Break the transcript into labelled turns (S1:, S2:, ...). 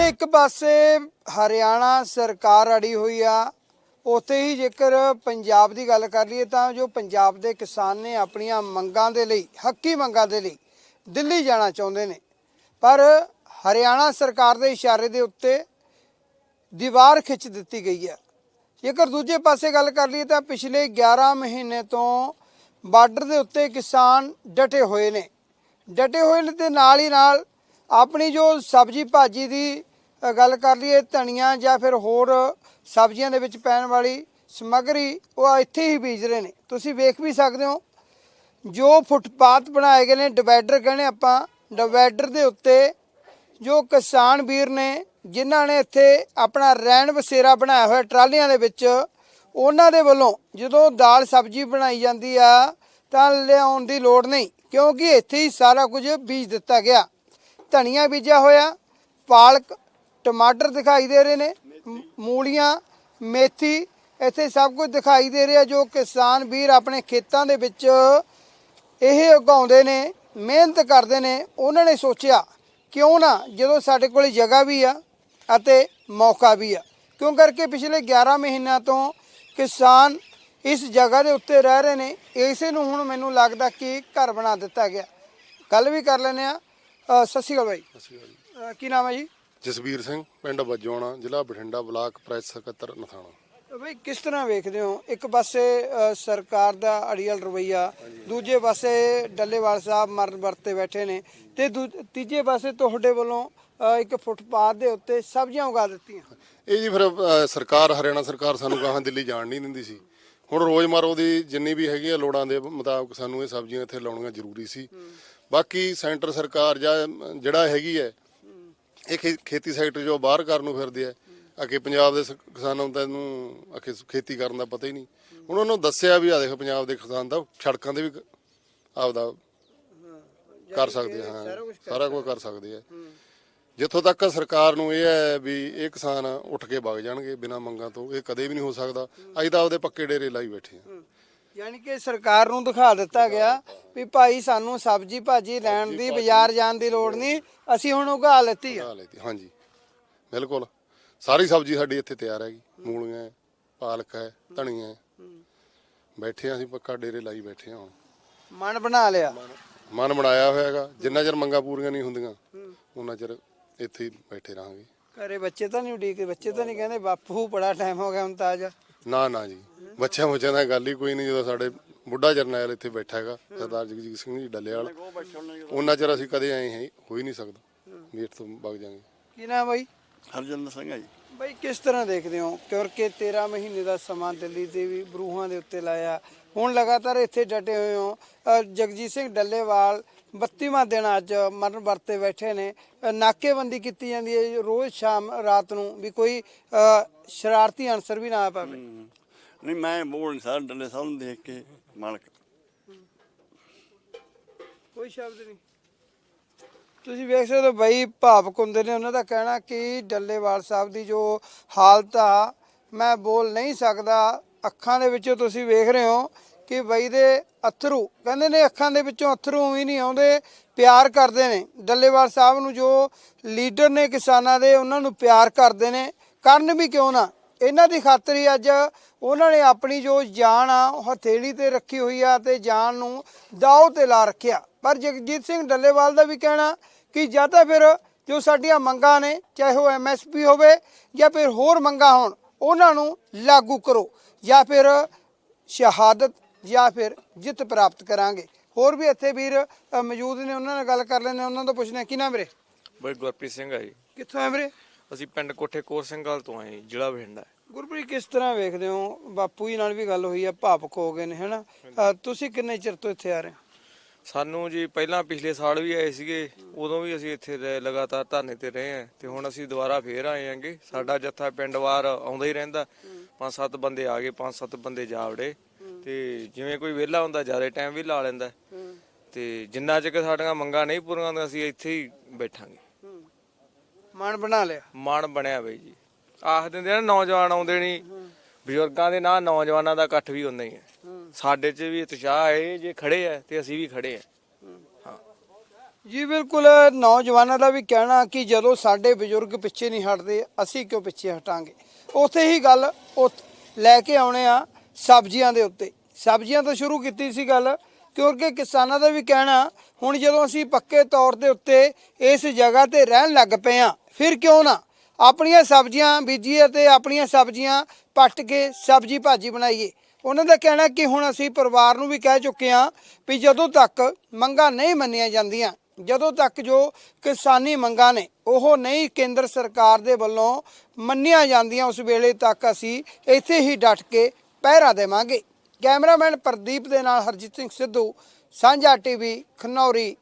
S1: ਇੱਕ ਪਾਸੇ ਹਰਿਆਣਾ ਸਰਕਾਰ ਅੜੀ ਹੋਈ ਆ, ਉੱਥੇ ਹੀ ਜੇਕਰ ਪੰਜਾਬ ਦੀ ਗੱਲ ਕਰ ਲਈਏ ਤਾਂ ਜੋ ਪੰਜਾਬ ਦੇ ਕਿਸਾਨ ਨੇ ਆਪਣੀਆਂ ਮੰਗਾਂ ਦੇ ਲਈ, ਹੱਕੀ ਮੰਗਾਂ ਦੇ ਲਈ ਦਿੱਲੀ ਜਾਣਾ ਚਾਹੁੰਦੇ ਨੇ। ਪਰ ਹਰਿਆਣਾ ਸਰਕਾਰ ਦੇ ਇਸ਼ਾਰੇ ਦੇ ਉੱਤੇ ਦੀਵਾਰ ਖਿੱਚ ਦਿੱਤੀ ਗਈ ਹੈ ਜੇਕਰ ਦੂਜੇ ਪਾਸੇ ਗੱਲ ਕਰ ਲਈਏ ਤਾਂ ਪਿਛਲੇ 11 ਮਹੀਨੇ ਤੋਂ ਬਾਰਡਰ ਦੇ ਉੱਤੇ ਕਿਸਾਨ ਡਟੇ ਹੋਏ ਨੇ। ਡਟੇ ਹੋਏ ਨੇ ਤੇ ਨਾਲ ਹੀ ਨਾਲ ਆਪਣੀ ਜੋ ਸਬਜ਼ੀ ਭਾਜੀ ਦੀ ਗੱਲ ਕਰ ਲਈਏ ਧਨੀਆ ਜਾਂ ਫਿਰ ਹੋਰ ਸਬਜ਼ੀਆਂ ਦੇ ਵਿੱਚ ਪੈਣ ਵਾਲੀ ਸਮੱਗਰੀ, ਉਹ ਇੱਥੇ ਹੀ ਬੀਜ ਰਹੇ ਨੇ। ਤੁਸੀਂ ਵੇਖ ਵੀ ਸਕਦੇ ਹੋ, ਜੋ ਫੁੱਟਪਾਥ ਬਣਾਏ ਗਏ ਨੇ, ਡਿਵਾਈਡਰ ਕਹਿੰਦੇ ਆਪਾਂ, ਡਿਵਾਈਡਰ ਦੇ ਉੱਤੇ ਜੋ ਕਿਸਾਨ ਵੀਰ ਨੇ, ਜਿਨ੍ਹਾਂ ਨੇ ਇੱਥੇ ਆਪਣਾ ਰਹਿਣ ਬਸੇਰਾ ਬਣਾਇਆ ਹੋਇਆ ਟਰਾਲੀਆਂ ਦੇ ਵਿੱਚ, ਉਹਨਾਂ ਦੇ ਵੱਲੋਂ ਜਦੋਂ ਦਾਲ ਸਬਜ਼ੀ ਬਣਾਈ ਜਾਂਦੀ ਆ, ਤਾਂ ਲਿਆਉਣ ਦੀ ਲੋੜ ਨਹੀਂ, ਕਿਉਂਕਿ ਇੱਥੇ ਹੀ ਸਾਰਾ ਕੁਝ ਬੀਜ ਦਿੱਤਾ ਗਿਆ। ਧਨੀਆ ਬੀਜਿਆ ਹੋਇਆ, ਪਾਲਕ ਟਮਾਟਰ ਦਿਖਾਈ ਦੇ ਰਹੇ ਨੇ ਮੂਲੀਆਂ ਮੇਥੀ ਇੱਥੇ ਸਭ ਕੁਝ ਦਿਖਾਈ ਦੇ ਰਿਹਾ ਜੋ ਕਿਸਾਨ ਵੀਰ ਆਪਣੇ ਖੇਤਾਂ ਦੇ ਵਿੱਚ ਇਹ ਉਗਾਉਂਦੇ ਨੇ ਮਿਹਨਤ ਕਰਦੇ ਨੇ। ਉਹਨਾਂ ਨੇ ਸੋਚਿਆ ਕਿਉਂ ਨਾ ਜਦੋਂ ਸਾਡੇ ਕੋਲ ਜਗ੍ਹਾ ਵੀ ਆ ਅਤੇ ਮੌਕਾ ਵੀ ਆ। ਕਿਉਂ ਕਰਕੇ ਪਿਛਲੇ 11 ਮਹੀਨਿਆਂ ਤੋਂ ਕਿਸਾਨ ਇਸ ਜਗ੍ਹਾ ਦੇ ਉੱਤੇ ਰਹਿ ਰਹੇ ਨੇ ਇਸੇ ਨੂੰ ਹੁਣ ਮੈਨੂੰ ਲੱਗਦਾ ਕਿ ਘਰ ਬਣਾ ਦਿੱਤਾ ਗਿਆ। ਗੱਲ ਵੀ ਕਰ ਲੈਨੇ ਆ ਸਤਿ ਸ਼੍ਰੀ ਅਕਾਲ ਬਾਈ। ਕੀ ਨਾਮ ਹੈ ਜੀ?
S2: ਜਸਵੀਰ ਸਿੰਘ ਪਿੰਡ ਬੱਜੋਣਾ ਜ਼ਿਲ੍ਹਾ ਬਠਿੰਡਾ ਬਲਾਕ ਪ੍ਰੈਸ ਸਕੱਤਰ ਨਥਾਣਾ।
S1: ਬਈ ਕਿਸ ਤਰ੍ਹਾਂ ਵੇਖਦੇ ਹੋ? ਇੱਕ ਪਾਸੇ ਸਰਕਾਰ ਦਾ ਅੜੀਅਲ ਰਵਈਆ ਦੂਜੇ ਪਾਸੇ ਡੱਲੇਵਾਲ ਸਾਹਿਬ ਮਰਨ ਵਰਤੇ ਬੈਠੇ ਨੇ ਤੇ ਤੀਜੇ ਪਾਸੇ ਤੁਹਾਡੇ ਵੱਲੋਂ ਇੱਕ ਫੁੱਟਪਾਥ ਦੇ ਉੱਤੇ ਸਬਜ਼ੀਆਂ ਉਗਾ ਦਿੱਤੀਆਂ।
S2: ਇਹ ਜੀ ਫਿਰ ਸਰਕਾਰ ਹਰਿਆਣਾ ਸਰਕਾਰ ਸਾਨੂੰ ਗਾਹਾਂ ਦਿੱਲੀ ਜਾਣ ਨਹੀਂ ਦਿੰਦੀ ਸੀ। ਹੁਣ ਰੋਜ਼ਮਰੋ ਦੀ ਜਿੰਨੀ ਵੀ ਹੈਗੀ ਆ ਲੋੜਾਂ ਦੇ ਮੁਤਾਬਕ ਸਾਨੂੰ ਇਹ ਸਬਜ਼ੀਆਂ ਇੱਥੇ ਲਾਉਣੀਆਂ ਜ਼ਰੂਰੀ ਸੀ। ਬਾਕੀ ਸੈਂਟਰ ਸਰਕਾਰ ਜਾਂ ਜਿਹੜਾ ਹੈਗੀ ਹੈ ਇਹ ਖੇਤੀ ਸੈਕਟਰ ਜੋ ਬਾਹਰ ਕਰਨ ਨੂੰ ਫਿਰਦੇ ਆ ਅਕੇ ਪੰਜਾਬ ਦੇ ਕਿਸਾਨਾਂ ਨੂੰ ਤਾਂ ਇਹਨੂੰ ਅਕੇ ਖੇਤੀ ਕਰਨ ਦਾ ਪਤਾ ਹੀ ਨਹੀਂ। ਹੁਣ ਉਹਨਾਂ ਨੂੰ ਦੱਸਿਆ ਵੀ ਆ ਦੇਖ ਪੰਜਾਬ ਦੇ ਕਿਸਾਨ ਦਾ ਸੜਕਾਂ ਤੇ ਵੀ ਆਪਦਾ ਕਰ ਸਕਦੇ ਹਾਂ ਸਾਰਾ ਕੁਝ ਕਰ ਸਕਦੇ ਆ। ਜਿੱਥੋਂ ਤੱਕ ਸਰਕਾਰ ਨੂੰ ਇਹ ਹੈ ਵੀ ਇਹ ਕਿਸਾਨ ਉੱਠ ਕੇ ਵਗ ਜਾਣਗੇ ਬਿਨਾਂ ਮੰਗਾਂ ਤੋਂ ਇਹ ਕਦੇ ਵੀ ਨਹੀਂ ਹੋ ਸਕਦਾ। ਅਸੀਂ ਤਾਂ ਆਪਦੇ ਪੱਕੇ ਡੇਰੇ ਲਾਈ ਬੈਠੇ ਆ।
S1: ਯਾਨੀ ਕਿ ਸਰਕਾਰ ਨੂੰ ਦਿਖਾ ਦਿੱਤਾ ਗਿਆ ਵੀ ਭਾਈ ਸਾਨੂੰ ਸਬਜ਼ੀ ਭਾਜੀ ਲੈਣ ਦੀ ਬਾਜ਼ਾਰ ਜਾਣ ਦੀ ਲੋੜ ਨਹੀਂ ਅਸੀਂ ਹੁਣ ਉਗਾ ਲੈਤੀ ਆ।
S2: ਹਾਂਜੀ। ਬਿਲਕੁਲ। ਸਾਰੀ ਸਬਜ਼ੀ ਸਾਡੀ ਇੱਥੇ ਤਿਆਰ ਹੈਗੀ। ਮੂਲੀਆਂ ਹੈ, ਪਾਲਕ ਹੈ ਧਨੀਆ ਹੈ। ਬੈਠੇ ਆ ਅਸੀਂ ਪੱਕਾ ਡੇਰੇ ਲਾਈ ਬੈਠੇ ਹੁਣ।
S1: ਮਨ ਬਣਾ ਲਿਆ।
S2: ਮਨ ਬਣਾਇਆ ਹੋਇਆ ਹੈਗਾ। ਜਿੰਨਾ ਚਿਰ ਮੰਗਾਂ ਪੂਰੀਆਂ ਨਹੀਂ ਹੁੰਦੀਆਂ ਉਹਨਾਂ ਚਿਰ ਇੱਥੇ ਹੀ ਬੈਠੇ ਰਹਾਂਗੇ।
S1: ਘਰੇ ਬੱਚੇ ਤਾਂ ਨਹੀਂ ਉਡੀਕ ਬੱਚੇ ਤਾਂ ਨਹੀਂ ਕਹਿੰਦੇ ਬਾਪੂ ਬੜਾ ਟਾਈਮ ਹੋ ਗਿਆ ਹੁਣ ਤਾਂ ਆ ਜਾ
S2: ਨਾ ਨਾ ਜੀ। ਬੱਚਿਆਂ ਬੱਚਿਆਂ ਦਾ ਗੱਲ ਹੀ ਕੋਈ ਨਹੀਂ ਜਦੋਂ ਸਾਡੇ ਬੁੱਢਾ ਜਰਨੈਲ ਇੱਥੇ ਬੈਠਾ ਹੈਗਾ ਸਰਦਾਰ ਜਗਜੀਤ ਸਿੰਘ ਜੀ ਡੱਲੇਵਾਲ। ਉਹਨਾਂ ਚਿਰ ਅਸੀਂ ਕਦੇ ਆਏ ਹੈ ਹੋ ਹੀ ਨਹੀਂ ਸਕਦਾ। ਵੀ ਇੱਥੋਂ ਵਗ ਜਾਾਂਗੇ।
S1: ਕੀ ਨਾਮ ਬਾਈ?
S3: ਹਰਜਿੰਦਰ ਸਿੰਘ ਹੈ ਜੀ।
S1: ਬਾਈ ਕਿਸ ਤਰ੍ਹਾਂ ਦੇਖਦੇ ਹੋ? ਕਿਉਂਕਿ 13 ਮਹੀਨੇ ਦਾ ਸਮਾਂ ਦਿੱਲੀ ਦੇ ਵੀ ਬਰੂਹਾਂ ਦੇ ਉੱਤੇ ਲਾਇਆ। ਹੁਣ ਲਗਾਤਾਰ ਇੱਥੇ ਡਟੇ ਹੋਏ ਹੋ। ਜਗਜੀਤ ਸਿੰਘ ਡੱਲੇਵਾਲ 32ਵਾਂ ਦਿਨ ਅੱਜ ਮਰਨ ਵਰਤੇ ਬੈਠੇ ਨੇ। ਨਾਕੇਬੰਦੀ ਕੀਤੀ ਜਾਂਦੀ ਹੈ ਰੋਜ਼ ਸ਼ਾਮ ਰਾਤ ਨੂੰ ਵੀ ਕੋਈ ਸ਼ਰਾਰਤੀ ਅਨਸਰ ਵੀ ਨਾ ਆ ਪਵੇ।
S3: ਨਹੀਂ, ਮੈਂ ਬੋਲ ਨਹੀਂ ਸਕਦਾ ਡੱਲੇ ਸਾਹਿਬ ਨੂੰ ਦੇਖ ਕੇ, ਮਾਲਕ।
S1: ਕੋਈ ਸ਼ਬਦ ਨਹੀਂ। ਤੁਸੀਂ ਵੇਖ ਸਕਦੇ ਹੋ, ਬਈ ਭਾਵਕ ਹੁੰਦੇ ਨੇ, ਉਹਨਾਂ ਦਾ ਕਹਿਣਾ ਕਿ ਡੱਲੇਵਾਲ ਸਾਹਿਬ ਦੀ ਜੋ ਹਾਲਤ ਆ, ਮੈਂ ਬੋਲ ਨਹੀਂ ਸਕਦਾ। ਅੱਖਾਂ ਦੇ ਵਿੱਚੋਂ ਤੁਸੀਂ ਵੇਖ ਰਹੇ ਹੋ ਕਿ ਬਈ ਦੇ ਅਥਰੂ, ਕਹਿੰਦੇ ਨੇ ਅੱਖਾਂ ਦੇ ਵਿੱਚੋਂ ਅਥਰੂ ਹੀ ਨਹੀਂ ਆਉਂਦੇ, ਪਿਆਰ ਕਰਦੇ ਨੇ। ਡੱਲੇਵਾਲ ਸਾਹਿਬ ਨੂੰ ਜੋ ਲੀਡਰ ਨੇ ਕਿਸਾਨਾਂ ਦੇ, ਉਹਨਾਂ ਨੂੰ ਪਿਆਰ ਕਰਦੇ ਨੇ। ਕਰਨ ਵੀ ਕਿਉਂ ਨਾ? ਇਹਨਾਂ ਦੀ ਖਾਤਰ ਹੀ ਅੱਜ ਉਹਨਾਂ ਨੇ ਆਪਣੀ ਜੋ ਜਾਨ ਆ ਉਹ ਹਥੇਲੀ ਤੇ ਰੱਖੀ ਹੋਈ ਆ ਤੇ ਜਾਨ ਨੂੰ ਦਾਅ ਤੇ ਲਾ ਰੱਖਿਆ। ਪਰ ਜਗਜੀਤ ਸਿੰਘ ਡੱਲੇਵਾਲ ਦਾ ਵੀ ਕਹਿਣਾ ਕਿ ਜਾਂ ਤਾਂ ਫਿਰ ਜੋ ਸਾਡੀਆਂ ਮੰਗਾਂ ਨੇ ਚਾਹੇ ਉਹ ਐਮਐਸਪੀ ਹੋਵੇ ਜਾਂ ਫਿਰ ਹੋਰ ਮੰਗਾਂ ਹੋਣ ਉਹਨਾਂ ਨੂੰ ਲਾਗੂ ਕਰੋ ਜਾਂ ਫਿਰ ਸ਼ਹਾਦਤ ਜਾਂ ਫਿਰ ਜਿੱਤ ਪ੍ਰਾਪਤ ਕਰਾਂਗੇ। ਹੋਰ ਵੀ ਇੱਥੇ ਵੀਰ ਮੌਜੂਦ ਨੇ ਉਹਨਾਂ ਨਾਲ ਗੱਲ ਕਰ ਲੈਣੇ ਉਹਨਾਂ ਤੋਂ ਪੁੱਛਣਾ ਕੀ ਨਾਮ ਵੀਰੇ?
S4: ਬਈ ਗੁਰਪ੍ਰੀਤ ਸਿੰਘ ਆ ਜੀ।
S1: ਕਿੱਥੋਂ ਆਏ ਵੀਰੇ?
S4: ਅਸੀਂ ਪਿੰਡ ਕੋਠੇ ਕੋਰ ਸਿੰਘਾਲ ਤੋਂ ਆਏ ਜ਼ਿਲ੍ਹਾ ਬਠਿੰਡਾ।
S1: ਗੁਰਪ੍ਰੀਤ ਕਿਸ ਤਰ੍ਹਾਂ ਵੇਖਦੇ ਹੋ? ਬਾਪੂ ਜੀ ਨਾਲ ਵੀ ਗੱਲ ਹੋਈ ਆ ਭਾਵਕ ਹੋ ਗਏ ਨੇ ਹੈਨਾ? ਅ, ਤੁਸੀਂ ਕਿੰਨੇ ਚਿਰ ਤੋਂ ਇੱਥੇ ਆ ਰਹੇ ਹੋ?
S4: ਸਾਨੂੰ ਜੀ ਪਹਿਲਾਂ ਪਿਛਲੇ ਸਾਲ ਵੀ ਆਏ ਸੀਗੇ ਉਦੋਂ ਵੀ ਅਸੀਂ ਇੱਥੇ ਰਹੇ- ਲਗਾਤਾਰ ਧਰਨੇ ਤੇ ਰਹੇ ਆ ਤੇ ਹੁਣ ਅਸੀਂ ਦੁਬਾਰਾ ਫੇਰ ਆਏ ਆਂਗੇ ਸਾਡਾ ਜੱਥਾ ਪਿੰਡ ਵਾਰ ਆਉਂਦਾ ਹੀ ਰਹਿੰਦਾ ਪੰਜ ਸੱਤ ਬੰਦੇ ਆ ਗਏ ਪੰਜ ਸੱਤ ਬੰਦੇ ਜਾ ਵੜੇ ਤੇ ਜਿਵੇਂ ਕੋਈ ਵਿਹਲਾ ਹੁੰਦਾ ਜ਼ਿਆਦਾ ਟਾਈਮ ਵੀ ਲਾ ਲੈਂਦਾ। ਤੇ ਜਿੰਨਾ ਚਿਰ ਸਾਡੀਆਂ ਮੰਗਾਂ ਨਹੀਂ ਪੂਰੀਆਂ ਹੁੰਦੀਆਂ ਅਸੀਂ ਇੱਥੇ ਹੀ ਬੈਠਾਂਗੇ।
S1: ਮਨ ਬਣਾ ਲਿਆ?
S4: ਮਨ ਬਣਿਆ ਬਈ ਜੀ। ਆਖ ਦਿੰਦੇ ਆ ਨਾ, ਨੌਜਵਾਨ ਆਉਂਦੇ ਨਹੀਂ ਬਜ਼ੁਰਗਾਂ ਦੇ ਨਾਲ ਨੌਜਵਾਨਾਂ ਦਾ ਇਕੱਠ ਵੀ ਹੁੰਦਾ ਹੀ ਹੈ। ਸਾਡੇ 'ਚ ਵੀ ਉਤਸ਼ਾਹ ਹੈ, ਜੇ ਖੜੇ ਆ ਤੇ ਅਸੀਂ ਵੀ ਖੜੇ ਆ।
S1: ਜੀ, ਬਿਲਕੁਲ, ਨੌਜਵਾਨਾਂ ਦਾ ਵੀ ਕਹਿਣਾ ਕਿ ਜਦੋਂ ਸਾਡੇ ਬਜ਼ੁਰਗ ਪਿੱਛੇ ਨਹੀਂ ਹਟਦੇ, ਅਸੀਂ ਕਿਉਂ ਪਿੱਛੇ ਹਟਾਂਗੇ? ਉੱਥੇ ਹੀ ਗੱਲ, ਉਥ- ਲੈ ਕੇ ਆਉਣੇ ਆ ਸਬਜ਼ੀਆਂ ਦੇ ਉੱਤੇ। ਸਬਜ਼ੀਆਂ ਤੋਂ ਸ਼ੁਰੂ ਕੀਤੀ ਸੀ ਗੱਲ, ਕਿਉਂਕਿ ਕਿਸਾਨਾਂ ਦਾ ਵੀ ਕਹਿਣਾ, ਹੁਣ ਜਦੋਂ ਅਸੀਂ ਪੱਕੇ ਤੌਰ ਦੇ ਉੱਤੇ ਇਸ ਜਗ੍ਹਾ ਤੇ ਰਹਿਣ ਲੱਗ ਪਏ ਆ, ਫਿਰ ਕਿਉਂ ਨਾ? ਆਪਣੀਆਂ ਸਬਜ਼ੀਆਂ ਬੀਜੀਏ ਤੇ ਆਪਣੀਆਂ ਸਬਜ਼ੀਆਂ ਪੱਟ ਕੇ ਸਬਜ਼ੀ ਭਾਜੀ ਬਣਾਈਏ। ਉਹਨਾਂ ਦਾ ਕਹਿਣਾ ਕਿ ਹੁਣ ਅਸੀਂ ਪਰਿਵਾਰ ਨੂੰ ਵੀ ਕਹਿ ਚੁੱਕੇ ਹਾਂ ਵੀ ਜਦੋਂ ਤੱਕ ਮੰਗਾਂ ਨਹੀਂ ਮੰਨੀਆਂ ਜਾਂਦੀਆਂ, ਜਦੋਂ ਤੱਕ ਜੋ ਕਿਸਾਨੀ ਮੰਗਾਂ ਨੇ, ਉਹ ਨਹੀਂ ਕੇਂਦਰ ਸਰਕਾਰ ਦੇ ਵੱਲੋਂ ਮੰਨੀਆਂ ਜਾਂਦੀਆਂ, ਉਸ ਵੇਲੇ ਤੱਕ ਅਸੀਂ ਇੱਥੇ ਹੀ ਡਟ ਕੇ ਪਹਿਰਾ ਦੇਵਾਂਗੇ। ਕੈਮਰਾਮੈਨ ਪ੍ਰਦੀਪ ਦੇ ਨਾਲ ਹਰਜੀਤ ਸਿੰਘ ਸਿੱਧੂ, ਸਾਂਝਾ ਟੀਵੀ, ਖਨੌਰੀ।